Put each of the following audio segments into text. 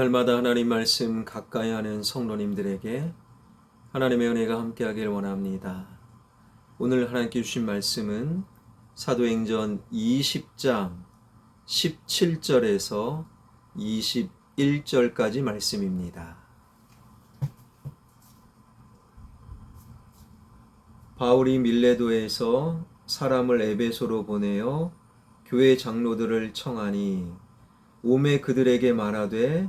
날마다 하나님 말씀 가까이 하는 성도님들에게 하나님의 은혜가 함께하길 원합니다. 오늘 하나님께 주신 말씀은 사도행전 20장 17절에서 21절까지 말씀입니다. 바울이 밀레도에서 사람을 에베소로 보내어 교회 장로들을 청하니 오매 그들에게 말하되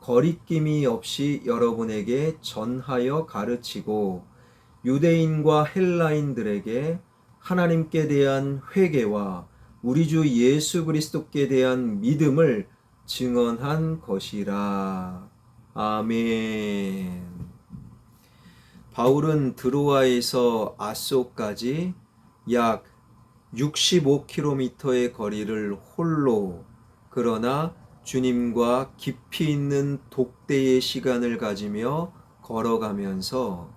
거리낌이 없이 여러분에게 전하여 가르치고 유대인과 헬라인들에게 하나님께 대한 회개와 우리 주 예수 그리스도께 대한 믿음을 증언한 것이라. 아멘. 바울은 드로아에서 아소까지 약 65km의 거리를 홀로 그러나 주님과 깊이 있는 독대의 시간을 가지며 걸어가면서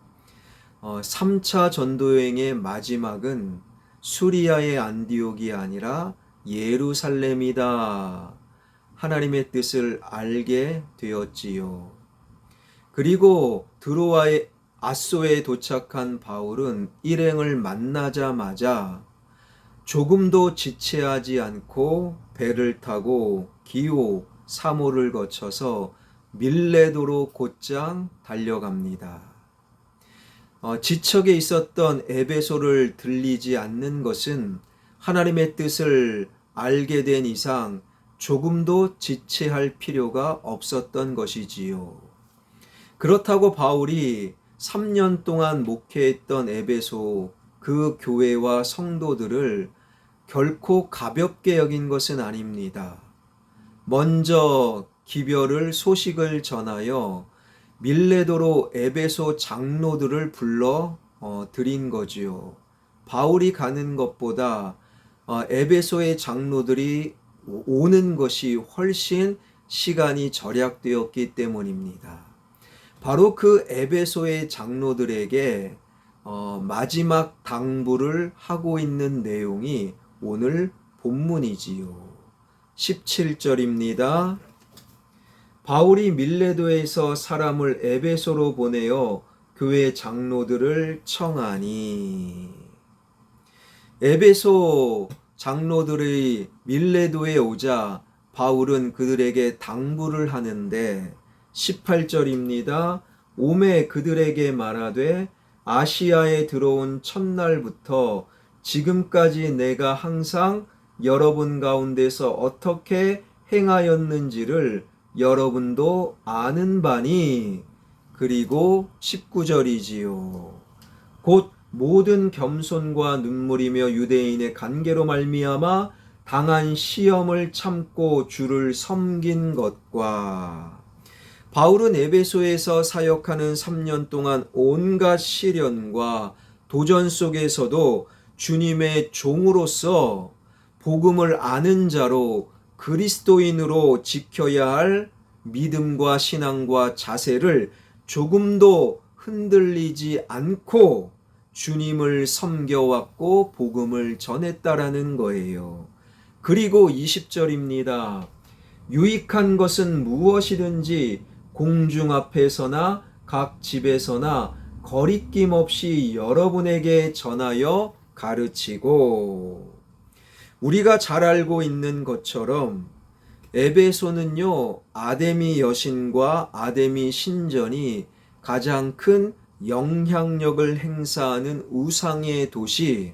3차 전도여행의 마지막은 수리아의 안디옥이 아니라 예루살렘이다. 하나님의 뜻을 알게 되었지요. 그리고 드로아의 아소에 도착한 바울은 일행을 만나자마자 조금도 지체하지 않고 배를 타고 기호 3호를 거쳐서 밀레도로 곧장 달려갑니다. 어, 지척에 있었던 에베소를 들리지 않는 것은 하나님의 뜻을 알게 된 이상 조금도 지체할 필요가 없었던 것이지요. 그렇다고 바울이 3년 동안 목회했던 에베소 그 교회와 성도들을 결코 가볍게 여긴 것은 아닙니다. 먼저 기별을 소식을 전하여 밀레도로 에베소 장로들을 불러 어, 드린 거지요. 바울이 가는 것보다 어, 에베소의 장로들이 오는 것이 훨씬 시간이 절약되었기 때문입니다. 바로 그 에베소의 장로들에게 어, 마지막 당부를 하고 있는 내용이 오늘 본문이지요. 17절입니다. 바울이 밀레도에서 사람을 에베소로 보내어 교회 장로들을 청하니 에베소 장로들의 밀레도에 오자 바울은 그들에게 당부를 하는데 18절입니다. 오매 그들에게 말하되 아시아에 들어온 첫날부터 지금까지 내가 항상 여러분 가운데서 어떻게 행하였는지를 여러분도 아는 바니 그리고 19절이지요. 곧 모든 겸손과 눈물이며 유대인의 관계로 말미암아 당한 시험을 참고 주를 섬긴 것과 바울은 에베소에서 사역하는 3년 동안 온갖 시련과 도전 속에서도 주님의 종으로서 복음을 아는 자로 그리스도인으로 지켜야 할 믿음과 신앙과 자세를 조금도 흔들리지 않고 주님을 섬겨왔고 복음을 전했다라는 거예요. 그리고 20절입니다. 유익한 것은 무엇이든지 공중 앞에서나 각 집에서나 거리낌 없이 여러분에게 전하여 가르치고 우리가 잘 알고 있는 것처럼 에베소는요 아데미 여신과 아데미 신전이 가장 큰 영향력을 행사하는 우상의 도시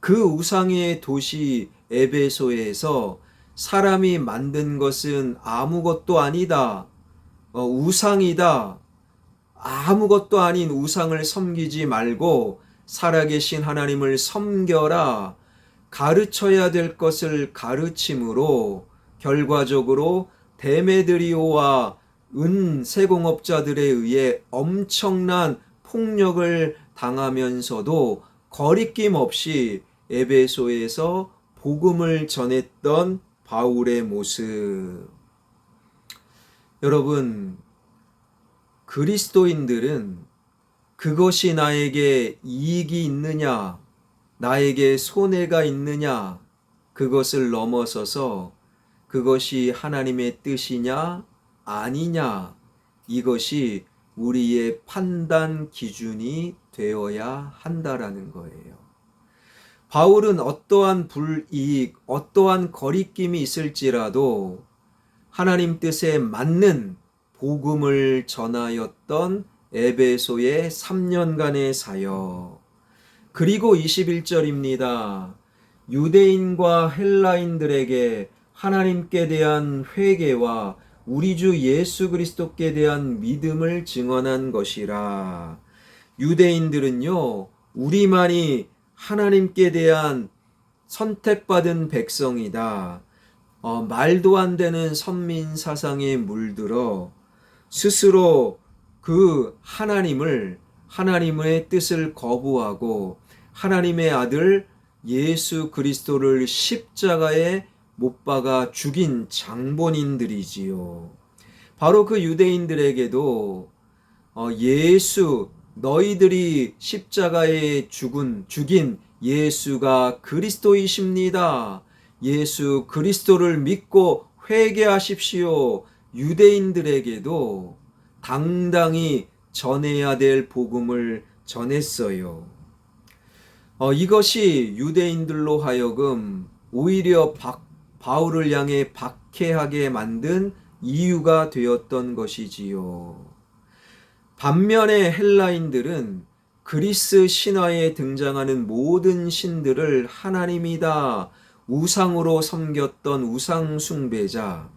그 우상의 도시 에베소에서 사람이 만든 것은 아무것도 아니다. 어, 우상이다. 아무것도 아닌 우상을 섬기지 말고 살아계신 하나님을 섬겨라. 가르쳐야 될 것을 가르침으로 결과적으로 데메드리오와 은 세공업자들에 의해 엄청난 폭력을 당하면서도 거리낌 없이 에베소에서 복음을 전했던 바울의 모습. 여러분, 그리스도인들은 그것이 나에게 이익이 있느냐, 나에게 손해가 있느냐, 그것을 넘어서서 그것이 하나님의 뜻이냐, 아니냐, 이것이 우리의 판단 기준이 되어야 한다라는 거예요. 바울은 어떠한 불이익, 어떠한 거리낌이 있을지라도 하나님 뜻에 맞는 복음을 전하였던 에베소의 3년간의 사역. 그리고 21절입니다. 유대인과 헬라인들에게 하나님께 대한 회개와 우리 주 예수 그리스도께 대한 믿음을 증언한 것이라. 유대인들은요, 우리만이 하나님께 대한 선택받은 백성이다. 어, 말도 안 되는 선민 사상에 물들어 스스로 그 하나님을 하나님의 뜻을 거부하고 하나님의 아들 예수 그리스도를 십자가에 못 박아 죽인 장본인들이지요. 바로 그 유대인들에게도 어, 예수 너희들이 십자가에 죽은 죽인 예수가 그리스도이십니다. 예수 그리스도를 믿고 회개하십시오. 유대인들에게도 당당히 전해야 될 복음을 전했어요. 어, 이것이 유대인들로 하여금 오히려 박, 바울을 향해 박해하게 만든 이유가 되었던 것이지요. 반면에 헬라인들은 그리스 신화에 등장하는 모든 신들을 하나님이다 우상으로 섬겼던 우상 숭배자.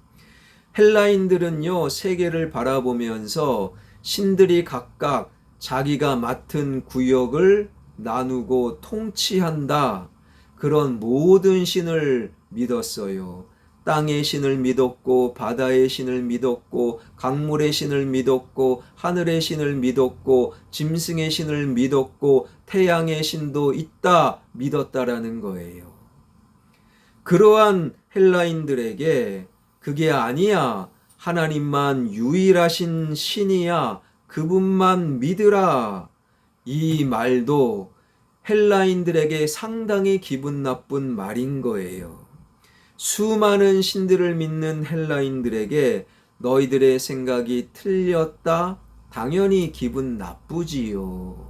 헬라인들은요, 세계를 바라보면서 신들이 각각 자기가 맡은 구역을 나누고 통치한다. 그런 모든 신을 믿었어요. 땅의 신을 믿었고, 바다의 신을 믿었고, 강물의 신을 믿었고, 하늘의 신을 믿었고, 짐승의 신을 믿었고, 태양의 신도 있다 믿었다라는 거예요. 그러한 헬라인들에게 그게 아니야. 하나님만 유일하신 신이야. 그분만 믿으라. 이 말도 헬라인들에게 상당히 기분 나쁜 말인 거예요. 수많은 신들을 믿는 헬라인들에게 너희들의 생각이 틀렸다? 당연히 기분 나쁘지요.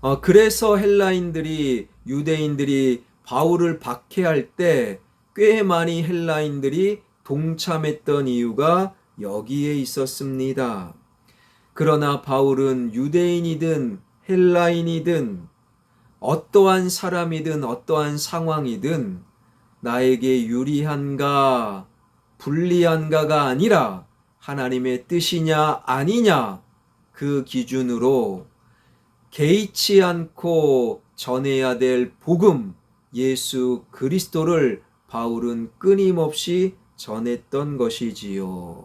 어, 그래서 헬라인들이, 유대인들이 바울을 박해할 때 꽤 많이 헬라인들이 동참했던 이유가 여기에 있었습니다. 그러나 바울은 유대인이든 헬라인이든 어떠한 사람이든 어떠한 상황이든 나에게 유리한가 불리한가가 아니라 하나님의 뜻이냐 아니냐 그 기준으로 개의치 않고 전해야 될 복음 예수 그리스도를 바울은 끊임없이 전했던 것이지요.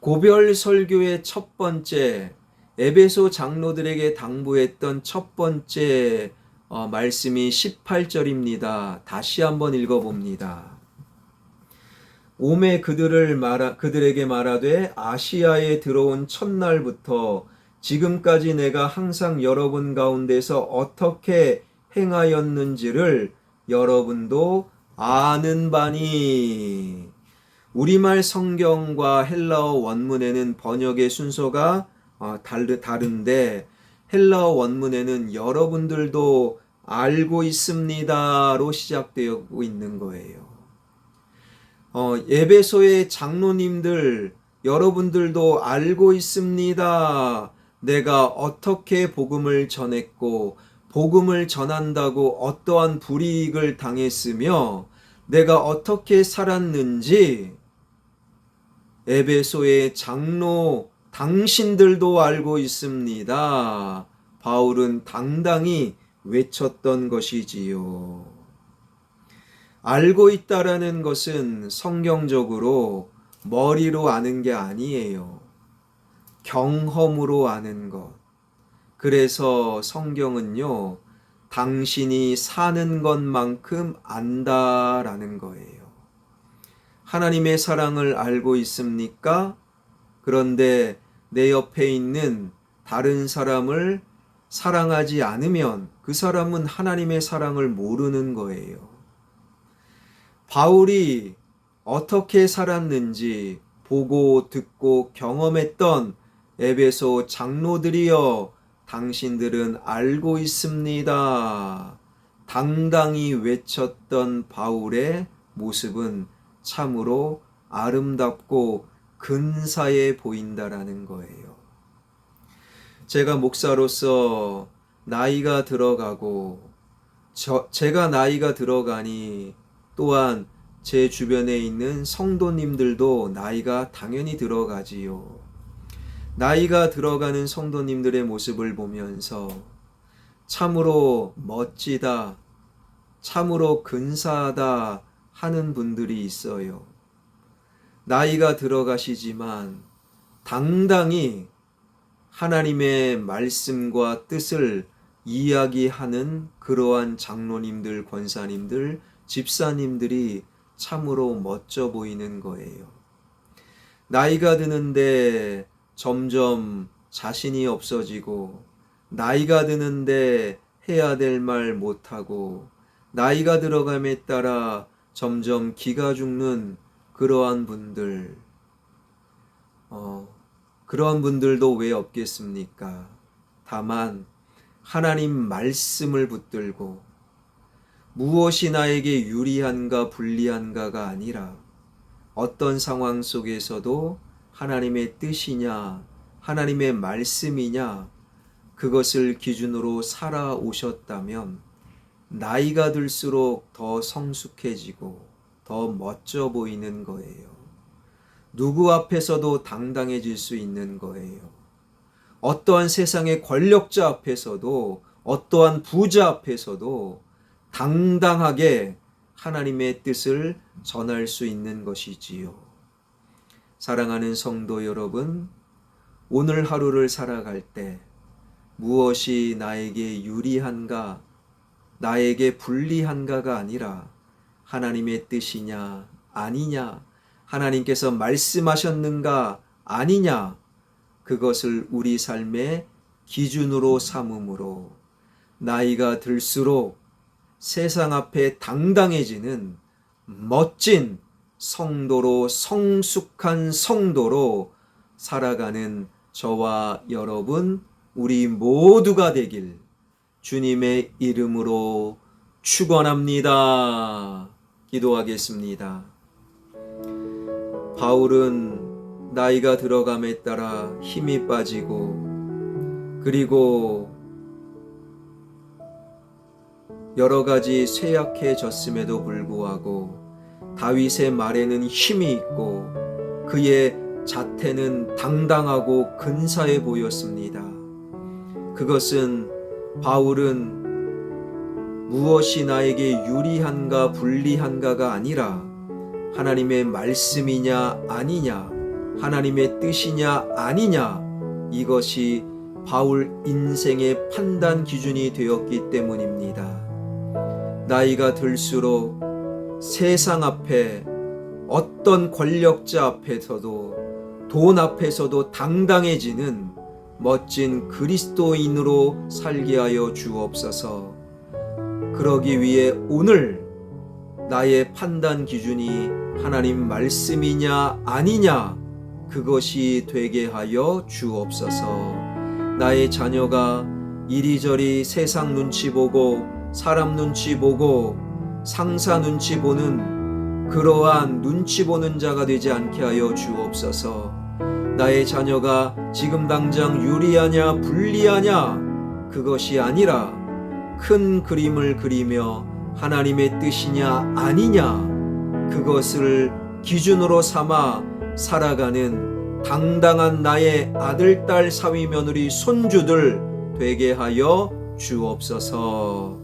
고별 설교의 첫 번째 에베소 장로들에게 당부했던 첫 번째 어, 말씀이 18절입니다. 다시 한번 읽어봅니다. 오매 그들을 말하, 그들에게 말하되 아시아에 들어온 첫날부터 지금까지 내가 항상 여러분 가운데서 어떻게 행하였는지를 여러분도 아는 바니 우리말 성경과 헬라어 원문에는 번역의 순서가 어, 다른데 헬라어 원문에는 여러분들도 알고 있습니다로 시작되고 있는 거예요. 어, 예배소의 장로님들 여러분들도 알고 있습니다. 내가 어떻게 복음을 전했고 복음을 전한다고 어떠한 불이익을 당했으며 내가 어떻게 살았는지 에베소의 장로 당신들도 알고 있습니다. 바울은 당당히 외쳤던 것이지요. 알고 있다라는 것은 성경적으로 머리로 아는 게 아니에요. 경험으로 아는 것. 그래서 성경은요, 당신이 사는 것만큼 안다라는 거예요. 하나님의 사랑을 알고 있습니까? 그런데 내 옆에 있는 다른 사람을 사랑하지 않으면 그 사람은 하나님의 사랑을 모르는 거예요. 바울이 어떻게 살았는지 보고 듣고 경험했던 에베소 장로들이여 당신들은 알고 있습니다. 당당히 외쳤던 바울의 모습은 참으로 아름답고 근사해 보인다라는 거예요. 제가 목사로서 나이가 들어가고 저, 제가 나이가 들어가니 또한 제 주변에 있는 성도님들도 나이가 당연히 들어가지요. 나이가 들어가는 성도님들의 모습을 보면서 참으로 멋지다, 참으로 근사하다 하는 분들이 있어요. 나이가 들어가시지만 당당히 하나님의 말씀과 뜻을 이야기하는 그러한 장로님들, 권사님들, 집사님들이 참으로 멋져 보이는 거예요. 나이가 드는데 점점 자신이 없어지고, 나이가 드는데 해야 될 말 못하고, 나이가 들어감에 따라 점점 기가 죽는 그러한 분들, 어, 그러한 분들도 왜 없겠습니까? 다만, 하나님 말씀을 붙들고, 무엇이 나에게 유리한가 불리한가가 아니라 어떤 상황 속에서도 하나님의 뜻이냐, 하나님의 말씀이냐, 그것을 기준으로 살아오셨다면 나이가 들수록 더 성숙해지고 더 멋져 보이는 거예요. 누구 앞에서도 당당해질 수 있는 거예요. 어떠한 세상의 권력자 앞에서도 어떠한 부자 앞에서도 당당하게 하나님의 뜻을 전할 수 있는 것이지요. 사랑하는 성도 여러분, 오늘 하루를 살아갈 때 무엇이 나에게 유리한가, 나에게 불리한가가 아니라 하나님의 뜻이냐, 아니냐, 하나님께서 말씀하셨는가, 아니냐, 그것을 우리 삶의 기준으로 삼음으로 나이가 들수록 세상 앞에 당당해지는 멋진 성도로 성숙한 성도로 살아가는 저와 여러분 우리 모두가 되길 주님의 이름으로 축원합니다. 기도하겠습니다. 바울은 나이가 들어감에 따라 힘이 빠지고 그리고 여러 가지 쇠약해졌음에도 불구하고 다윗의 말에는 힘이 있고 그의 자태는 당당하고 근사해 보였습니다. 그것은 바울은 무엇이 나에게 유리한가 불리한가가 아니라 하나님의 말씀이냐 아니냐 하나님의 뜻이냐 아니냐 이것이 바울 인생의 판단 기준이 되었기 때문입니다. 나이가 들수록 세상 앞에 어떤 권력자 앞에서도 돈 앞에서도 당당해지는 멋진 그리스도인으로 살게 하여 주옵소서. 그러기 위해 오늘 나의 판단 기준이 하나님 말씀이냐 아니냐 그것이 되게 하여 주옵소서. 나의 자녀가 이리저리 세상 눈치 보고 사람 눈치 보고 상사 눈치 보는 그러한 눈치 보는 자가 되지 않게 하여 주옵소서. 나의 자녀가 지금 당장 유리하냐 불리하냐 그것이 아니라 큰 그림을 그리며 하나님의 뜻이냐 아니냐 그것을 기준으로 삼아 살아가는 당당한 나의 아들, 딸, 사위, 며느리, 손주들 되게 하여 주옵소서.